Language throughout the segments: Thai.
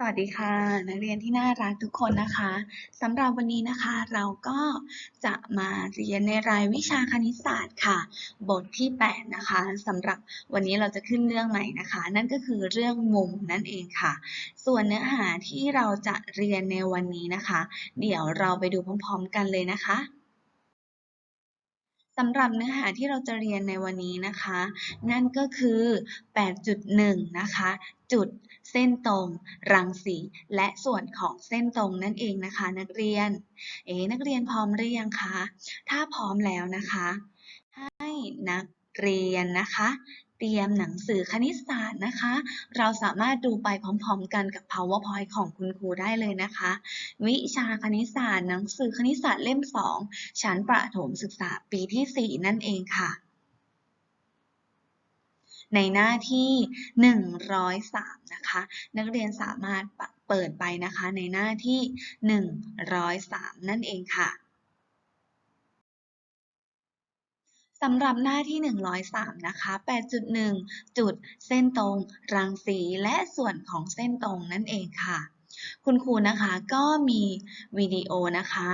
สวัสดีค่ะ นักเรียนที่น่ารักทุกคนนะคะสำหรับวันนี้นะคะเราก็จะมาเรียนในรายวิชาคณิตศาสตร์ค่ะ บทที่ 8 นะคะสำหรับวันนี้เราจะขึ้นเรื่องใหม่นะคะ นั่นก็คือเรื่องมุมนั่นเองค่ะ ส่วนเนื้อหาที่เราจะเรียนในวันนี้นะคะ เดี๋ยวเราไปดูพร้อมๆกันเลยนะคะ สำหรับเนื้อหาที่เราจะเรียนในวันนี้นะคะ นั่นก็คือ 8.1 นะคะ จุดเส้นตรง รังสี และส่วนของเส้นตรงนั่นเองนะคะ นักเรียน เอ๋นักเรียนพร้อมหรือยังคะ ถ้าพร้อมแล้วนะคะ ให้นักเรียนนะคะ เตรียมหนังสือคณิตศาสตร์นะคะ เราสามารถดูไปพร้อมๆกันกับ powerpoint ของคุณครูได้เลยนะคะ วิชาคณิตศาสตร์หนังสือคณิตศาสตร์เล่ม 2 ชั้นประถมศึกษาปีที่ 4 นั่นเองค่ะ ในหน้าที่ 103 นะคะ นักเรียนสามารถเปิดไปนะคะในหน้าที่ 103 นั่นเองค่ะ สำหรับหน้าที่ 103 นะคะ 8.1 จุดเส้นตรง รังสีและส่วนของเส้นตรงนั่นเองค่ะ คุณครูนะคะก็มีวิดีโอนะคะ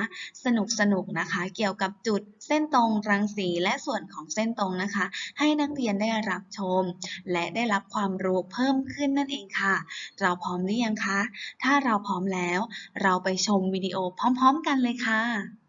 สนุกสนุกนะคะ เกี่ยวกับจุดเส้นตรง รังสีและส่วนของเส้นตรงนะคะ ให้นักเรียนได้รับชม และได้รับความรู้เพิ่มขึ้นนั่นเองค่ะ เราพร้อมหรือยังคะ ถ้าเราพร้อมแล้ว เราไปชมวิดีโอพร้อม ๆ กันเลยค่ะ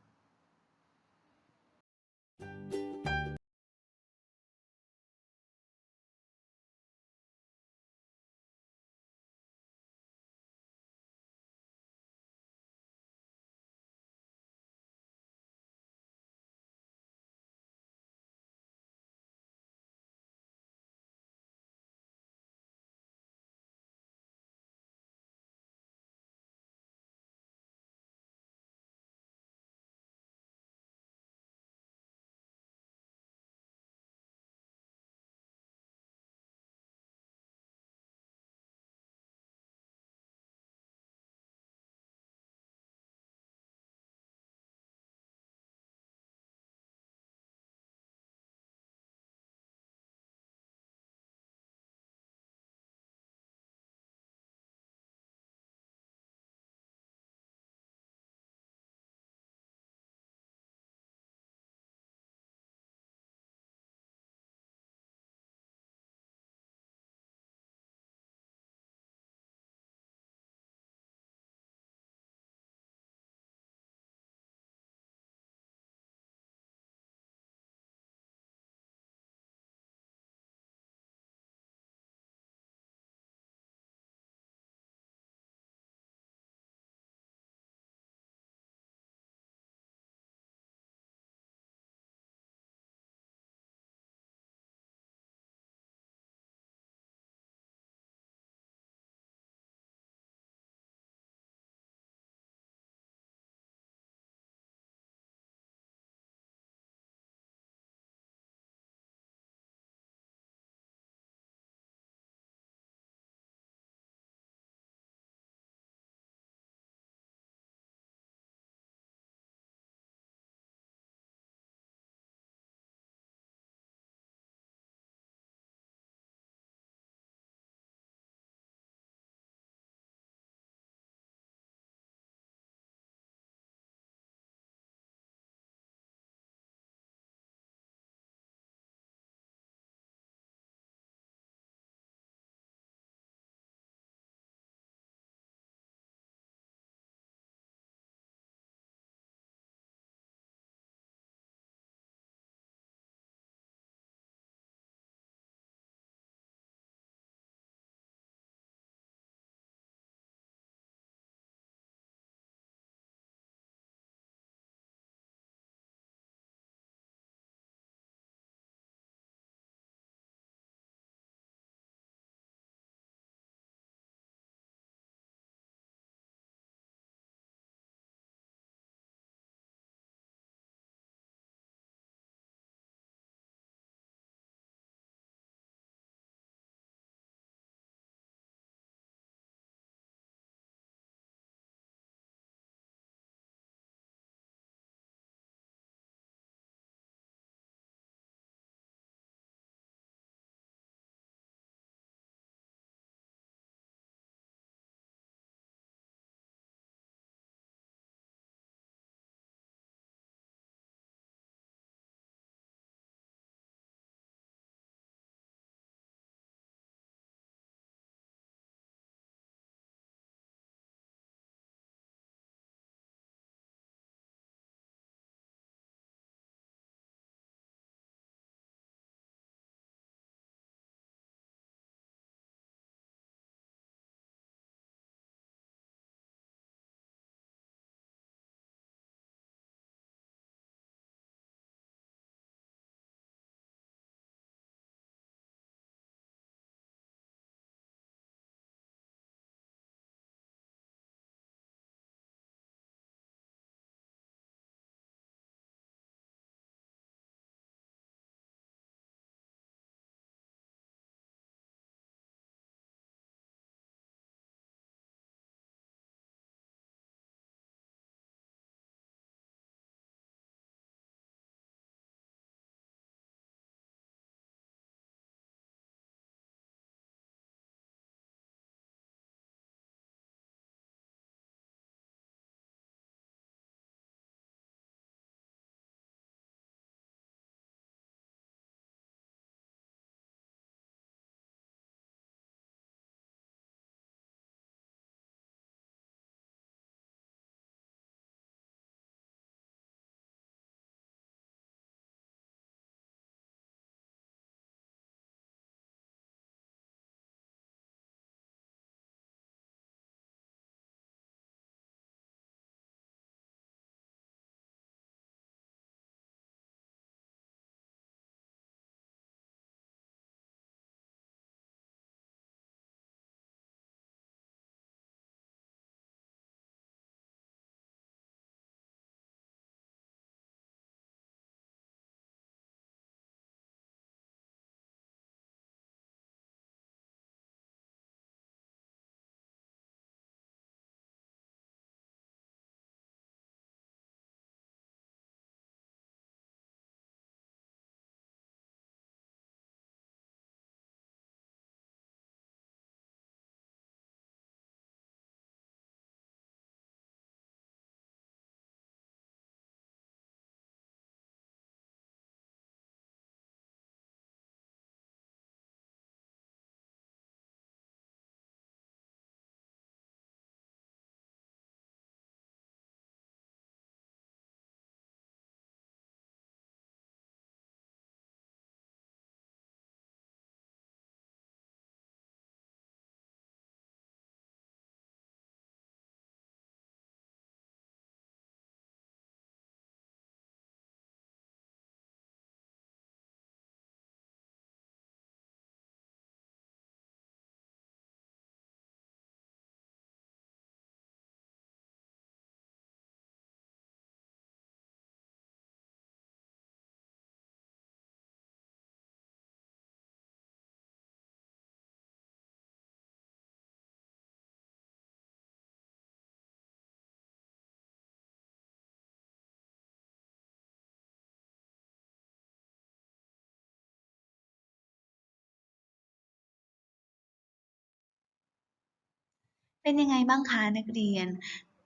เป็นยังไงบ้างคะนักเรียน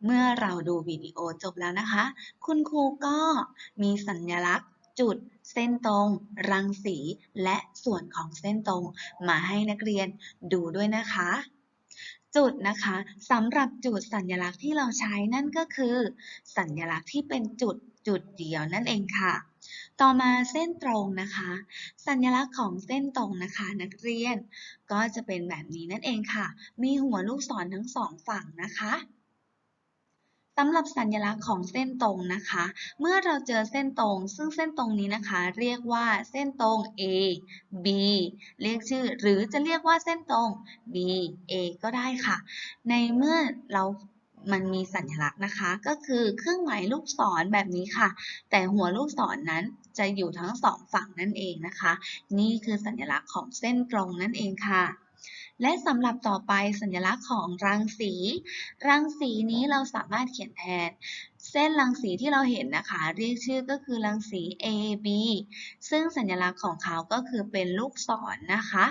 เมื่อเราดูวิดีโอจบแล้วนะคะ คุณครูก็มีสัญลักษณ์จุดเส้นตรง รังสี และส่วนของเส้นตรง มาให้นักเรียนดูด้วยนะคะ จุดนะคะสำหรับจุดสัญลักษณ์ที่เราใช้นั่นก็คือ สัญลักษณ์ที่เป็นจุดจุดเดียวนั่นเองค่ะ ต่อมาเส้นตรงนะคะ สัญลักษณ์ของเส้นตรงนะคะ นักเรียน ก็จะเป็นแบบนี้นั่นเองค่ะ มีหัวลูกศรทั้งสองฝั่งนะคะสำหรับสัญลักษณ์ของเส้นตรงนะคะ เมื่อเราเจอเส้นตรง ซึ่งเส้นตรงนี้นะคะ เรียกว่าเส้นตรง A B เรียกชื่อ หรือจะเรียกว่าเส้นตรง B A ก็ได้ค่ะ ในเมื่อเรา มันมีสัญลักษณ์นะคะ ก็คือเครื่องหมายลูกศรแบบนี้ค่ะ แต่หัวลูกศรนนั้นจะอยู่ทั้งสองฝั่งนั่นเองนะคะ นี่คือสัญลักษณ์ของเส้นตรงนั่นเองค่ะ และสำหรับต่อไปสัญลักษณ์ของรังสี รังสีนี้เราสามารถเขียนแทน เส้นรังสีที่เราเห็นนะคะ เรียกชื่อก็คือรังสี AB ซึ่งสัญลักษณ์ของเขาก็คือเป็นลูกศรนนะคะ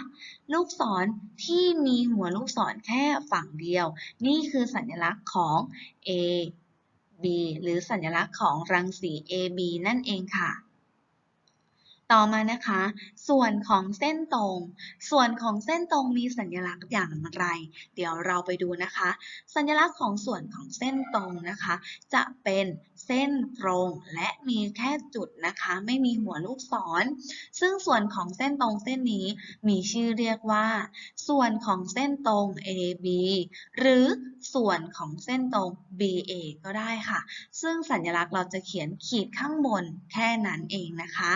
ลูกศรที่มีหัวลูกศรแค่ฝั่งเดียว นี่คือสัญลักษณ์ของ AB หรือสัญลักษณ์ของรังสี AB นั่นเองค่ะ ต่อมานะคะ ส่วนของเส้นตรง ส่วนของเส้นตรงมีสัญลักษณ์อย่างไร เดี๋ยวเราไปดูนะคะ สัญลักษณ์ของส่วนของเส้นตรงนะคะ จะเป็นเส้นตรงและมีแค่จุดนะคะ ไม่มีหัวลูกศร ซึ่งส่วนของเส้นตรงเส้นนี้มีชื่อเรียกว่า ส่วนของเส้นตรง AB หรือส่วนของเส้นตรง BA ก็ได้ค่ะ ซึ่งสัญลักษณ์เราจะเขียนขีดข้างบนแค่นั้นเองนะคะ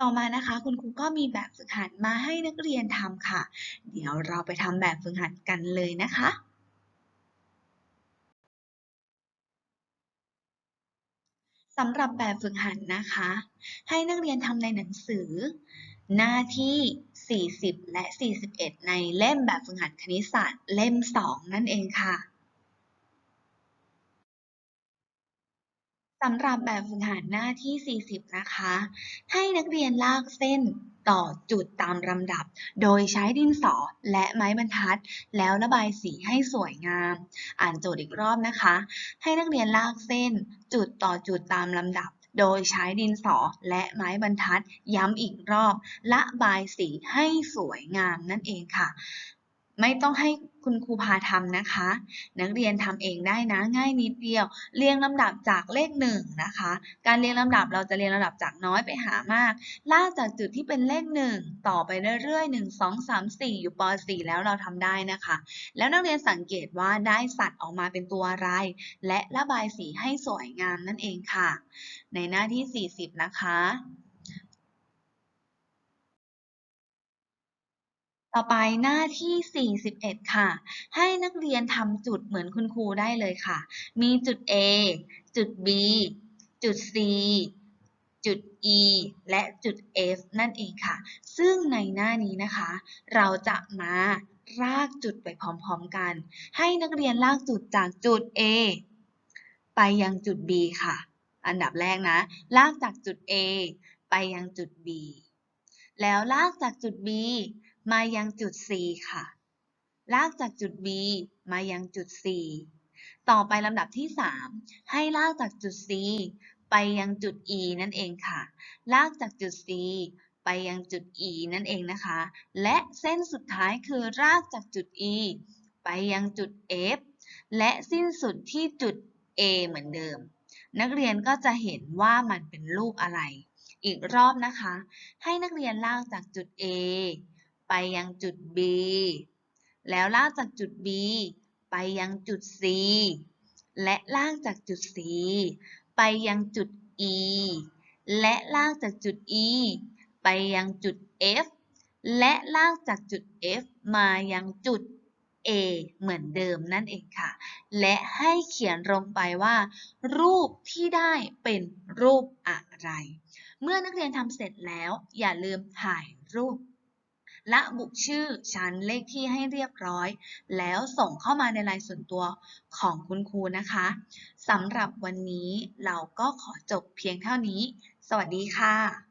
ต่อมานะคะ คุณครูก็มีแบบฝึกหัดมาให้นักเรียนทำค่ะ เดี๋ยวเราไปทำแบบฝึกหัดกันเลยนะคะสำหรับแบบฝึกหัดนะคะ ให้นักเรียนทำในหนังสือ หน้าที่ 40 และ 41 ในเล่มแบบฝึกหัดคณิตศาสตร์เล่ม 2 นั่นเองค่ะ สำหรับแบบฝึกหัดหน้าที่ 40 นะคะ ให้นักเรียนลากเส้นต่อจุดตามลำดับ โดยใช้ดินสอและไม้บรรทัด แล้วระบายสีให้สวยงาม อ่านโจทย์อีกรอบนะคะ ให้นักเรียนลากเส้น จุดต่อจุดตามลำดับ โดยใช้ดินสอและไม้บรรทัด ย้ำอีกรอบ ระบายสีให้สวยงามนั่นเองค่ะ ไม่ต้องให้คุณครูพาทำนะคะ นักเรียนทำเองได้นะง่ายนิดเดียว เรียงลำดับจากเลขหนึ่งนะคะ การเรียงลำดับเราจะเรียงลำดับจากน้อยไปหามากลากจากจุดที่เป็นเลขหนึ่งต่อไปเรื่อยๆหนึ่งสองสามสี่อยู่ป .4 แล้วเราทำได้นะคะ แล้วนักเรียนสังเกตว่าได้สัตว์ออกมาเป็นตัวอะไร และระบายสีให้สวยงามนั่นเองค่ะ ในหน้าที่ 40 นะคะ ต่อไปหน้าที่ 41 ค่ะ ให้นักเรียนทำจุดเหมือนคุณครูได้เลยค่ะ มีจุด A จุด B จุด C จุด E และจุด F นั่นเองค่ะ ซึ่งในหน้านี้นะคะ เราจะมารากจุดไปพร้อมๆกัน ให้นักเรียนลากจุดจากจุด A ไปยังจุด B ค่ะ อันดับแรกนะ ลากจากจุด A ไปยังจุด B แล้วลากจากจุด B มายังจุด C ค่ะ ลากจากจุด B มายังจุด C ต่อไปลำดับที่ 3 ให้ลากจากจุด C ไปยังจุด E นั่นเองค่ะ ลากจากจุด C ไปยังจุด E นั่นเองนะคะ และเส้นสุดท้ายคือลากจากจุด E ไปยังจุด F และสิ้นสุดที่จุด A เหมือนเดิม นักเรียนก็จะเห็นว่ามันเป็นรูปอะไร อีกรอบนะคะ ให้นักเรียนลากจากจุด A ไปยังจุด B แล้วลากจากจุด B ไปยังจุด C และลากจากจุด C ไปยังจุด E และลากจากจุด E ไปยังจุด F และลากจากจุด F มายังจุด A เหมือนเดิมนั่นเองค่ะ และให้เขียนลงไปว่า รูปที่ได้เป็นรูปอะไร เมื่อนักเรียนทำเสร็จแล้วอย่าลืมถ่ายรูป และบุชื่อชั้นเลขที่ให้เรียบร้อย แล้วส่งเข้ามาในไลน์ส่วนตัวของคุณครูนะคะสำหรับวันนี้เราก็ขอจบเพียงเท่านี้ สวัสดีค่ะ